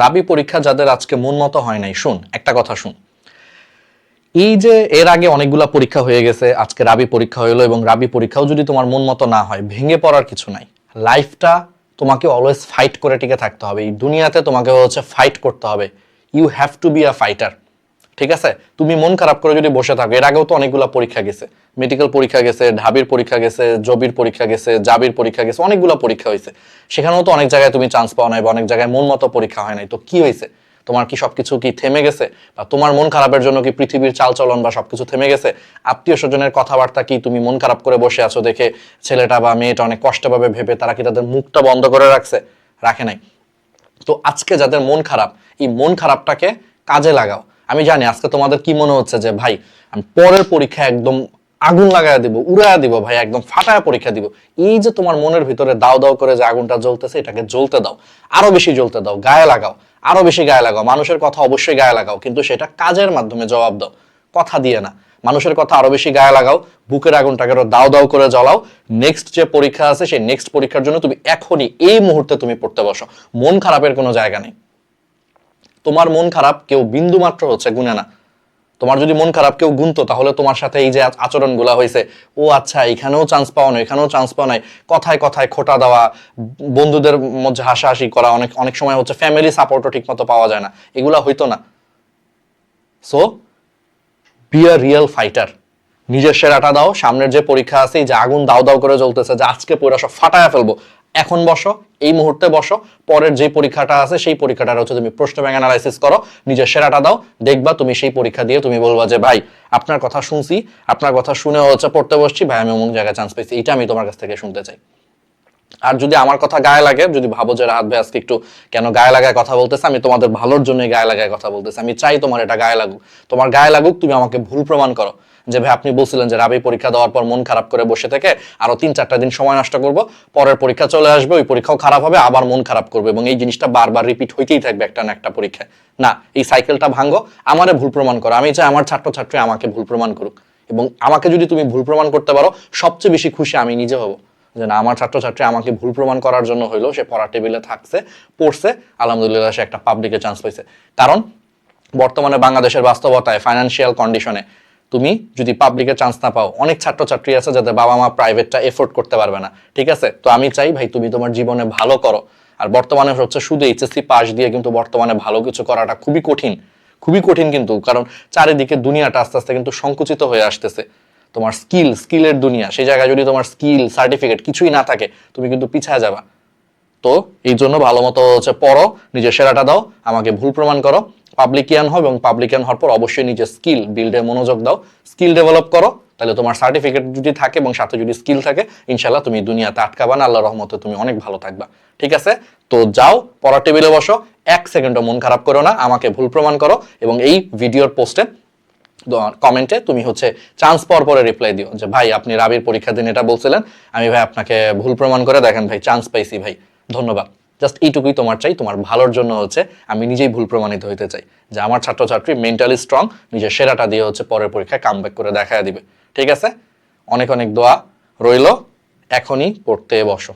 রাবি পরীক্ষা যাদের আজকে মন মতো হয় নাই, শুন, একটা কথা শুন। এই যে এর আগে অনেকগুলা পরীক্ষা হয়ে গেছে, আজকে রাবি পরীক্ষা হইল এবং রাবি পরীক্ষাও যদি তোমার মন মতো না হয়, ভেঙে পড়ার কিছু নাই। লাইফটা তোমাকে অলওয়েজ ফাইট করে টিকে থাকতে হবে। এই দুনিয়াতে তোমাকে হচ্ছে ফাইট করতে হবে। You have to be a fighter ঠিক আছে? তুমি মন খারাপ করে যদি বসে থাকো, এর আগেও তো অনেকগুলা পরীক্ষা গেছে। মেডিকেল পরীক্ষা গেছে, ঢাবির পরীক্ষা গেছে, জবির পরীক্ষা গেছে, জাবির পরীক্ষা গেছে, অনেকগুলা পরীক্ষা হয়েছে। সেখানেও তো অনেক জায়গায় তুমি চান্স পাও নাই বা অনেক জায়গায় মন মতো পরীক্ষা হয় নাই। তো কি হয়েছে? তোমার কি সবকিছু কি থেমে গেছে? বা তোমার মন খারাপের জন্য কি পৃথিবীর চালচলন বা সবকিছু থেমে গেছে? আত্মীয় স্বজনের কথাবার্তা কি তুমি মন খারাপ করে বসে আছো দেখে ছেলেটা বা মেয়েটা অনেক কষ্ট পাবে ভেবে তারা কি তাদের মুখটা বন্ধ করে রাখছে? রাখে নাই। তো আজকে যাদের মন খারাপ, এই মন খারাপটাকে কাজে লাগাও। আমি জানি আজকে তোমাদের কি মনে হচ্ছে যে, ভাই, আমি পরের পরীক্ষা একদম আগুন লাগায় দিব, উড়ায় দিব, ভাই, একদম ফাটায় পরীক্ষা দিব। এই যে তোমার মনের ভিতরে দাও দাও করে যে আগুনটা জ্বলতেছে, এটাকে জ্বলতে দাও। আরও বেশি জ্বলতে দাও, গায়ে লাগাও। আরও বেশি গায়ে লাগাও। মানুষের কথা অবশ্যই গায়ে লাগাও, কিন্তু সেটা কাজের মাধ্যমে জবাব দাও। কথা দিয়ে না। মানুষের কথা আরও বেশি গায়ে লাগাও, বুকের আগুনটাকে আরও দাও দাও করে জ্বলাও। নেক্সট যে পরীক্ষা আছে, সেই নেক্সট পরীক্ষার জন্য তুমি এখনই এই মুহূর্তে তুমি পড়তে বসো। মন খারাপের কোনো জায়গা নেই। তোমার মন খারাপ, কেউ বিন্দু মাত্র হচ্ছে গুনে না। তোমার যদি মন খারাপ, কেউ গুনতো, তাহলে তোমার সাথে এই যে আচরণগুলা হয়েছে, ও আচ্ছা এখানেও চান্স পাওয়া নয় এখানেও চান্স পাওয়া নাই, কথায় কথায় খোটা দেওয়া, বন্ধুদের মধ্যে হাসাহাসি করা, অনেক অনেক সময় হচ্ছে ফ্যামিলি সাপোর্টও ঠিক মতো পাওয়া যায় না, এগুলা হইতো না। So be a real fighter নিজের সেরাটা দাও, সামনের যে পরীক্ষা আছে যে আগুন দাও দাও করে জ্বলতেছে, যে আজকে পুরো সব ফাটায় ফেলব এখন বসো, এই মুহূর্তে বসো, পরের যে পরীক্ষাটা আছে সেই পরীক্ষাটা হচ্ছে তুমি প্রশ্ন ব্যাংক অ্যানালাইসিস করো, নিজের সেরাটা দাও, দেখবা তুমি সেই পরীক্ষা দিয়ে তুমি বলবা যে, ভাই, আপনার কথা শুনছি, আপনার কথা শুনে হচ্ছে পড়তে বসছি, ভাই, আমি অমুক জায়গায় চান্স পেয়েছি। এটা আমি তোমার কাছ থেকে শুনতে চাই। আর যদি আমার কথা গায়ে লাগে, যদি ভাবো যে, রাহাত ভাই, আজকে একটু কেন গায়ে লাগায় কথা বলতেছে, আমি তোমাদের ভালোর জন্য গায়ে লাগায় কথা বলতেছি, আমি চাই তোমার এটা গায়ে লাগুক। তোমার গায়ে লাগুক, তুমি আমাকে ভুল প্রমাণ করো। যে ভাই, আপনি বলছিলেন যে রাবি পরীক্ষা দেওয়ার পর মন খারাপ করে বসে থেকে আরও তিন, চারটা দিন সময় নষ্ট করব, পরের পরীক্ষা চলে আসবে, ওই পরীক্ষাও খারাপ হবে, আবার মন খারাপ করবে এবং এই জিনিসটা বারবার রিপিট হইতেই থাকবে একটা না একটা পরীক্ষায়। না, এই সাইকেলটা ভাঙ্গো, আমারে ভুল প্রমাণ করো। আমি চাই আমার ছাত্রছাত্রী আমাকে ভুল প্রমাণ করুক এবং আমাকে যদি তুমি ভুল প্রমাণ করতে পারো, সবচেয়ে বেশি খুশি আমি নিজে হব। যে না, আমার ছাত্রছাত্রী আমাকে ভুল প্রমাণ করার জন্য হইল, সে পড়ার টেবিলে থাকছে, পড়ছে, আলহামদুলিল্লাহ সে একটা পাবলিকে চান্স পাইছে। কারণ বর্তমানে বাংলাদেশের বাস্তবতায় ফাইন্যান্সিয়াল কন্ডিশনে তুমি যদি পাবলিকে চান্স না পাও, অনেক ছাত্রছাত্রী আছে যাদের বাবা মা প্রাইভেটটা এফোর্ড করতে পারবে না, ঠিক আছে? তো আমি চাই ভাই তুমি তোমার জীবনে ভালো করো। আর বর্তমানে হচ্ছে শুধু এইচএসসি পাস দিয়ে কিন্তু বর্তমানে ভালো কিছু করাটা খুবই কঠিন খুবই কঠিন কিন্তু, কারণ চারিদিকে দুনিয়াটা আস্তে আস্তে কিন্তু সংকুচিত হয়ে আসতেছে। তোমার স্কিল স্কিলের দুনিয়া, সেই জায়গায় যদি তোমার স্কিল সার্টিফিকেট কিছুই না থাকে, তুমি কিন্তু পিছায় যাবা। তো এই জন্য ভালো মতো হচ্ছে পড়ো, নিজের সেরাটা দাও, আমাকে ভুল প্রমাণ করো পাবলিকিয়ান হও এবং পাবলিকিয়ান হওয়ার পর অবশ্যই নিজের স্কিল বিল্ডে মনোযোগ দাও। স্কিল ডেভেলপ করো, তাহলে তোমার সার্টিফিকেট যদি থাকে এবং সাথে যদি স্কিল থাকে ইনশাল্লাহ তুমি দুনিয়াতে আটকাবা না আল্লাহ রহমতে তুমি অনেক ভালো থাকবা। ঠিক আছে? তো যাও, পড়ার টেবিলে বসো, এক সেকেন্ডও মন খারাপ করো না, আমাকে ভুল প্রমাণ করো এবং এই ভিডিওর পোস্টে কমেন্টে তুমি হচ্ছে চান্স পাওয়ার পরে রিপ্লাই দিও যে, ভাই, আপনি রাবির পরীক্ষা দিন এটা বলছিলেন, আমি ভাই আপনাকে ভুল প্রমাণ করে দেখেন ভাই চান্স পাইছি ভাই। ধন্যবাদ। জাস্ট এইটুকুই তোমার চাই, তোমার ভালোর জন্য হচ্ছে আমি নিজেই ভুল প্রমাণিত হইতে চাই যে আমার ছাত্রছাত্রী মেন্টালি স্ট্রং নিজের সেরাটা দিয়ে হচ্ছে পরের পরীক্ষায় কাম করে দেখা দিবে। ঠিক আছে? অনেক অনেক দোয়া রইল, এখনই পড়তে বসো।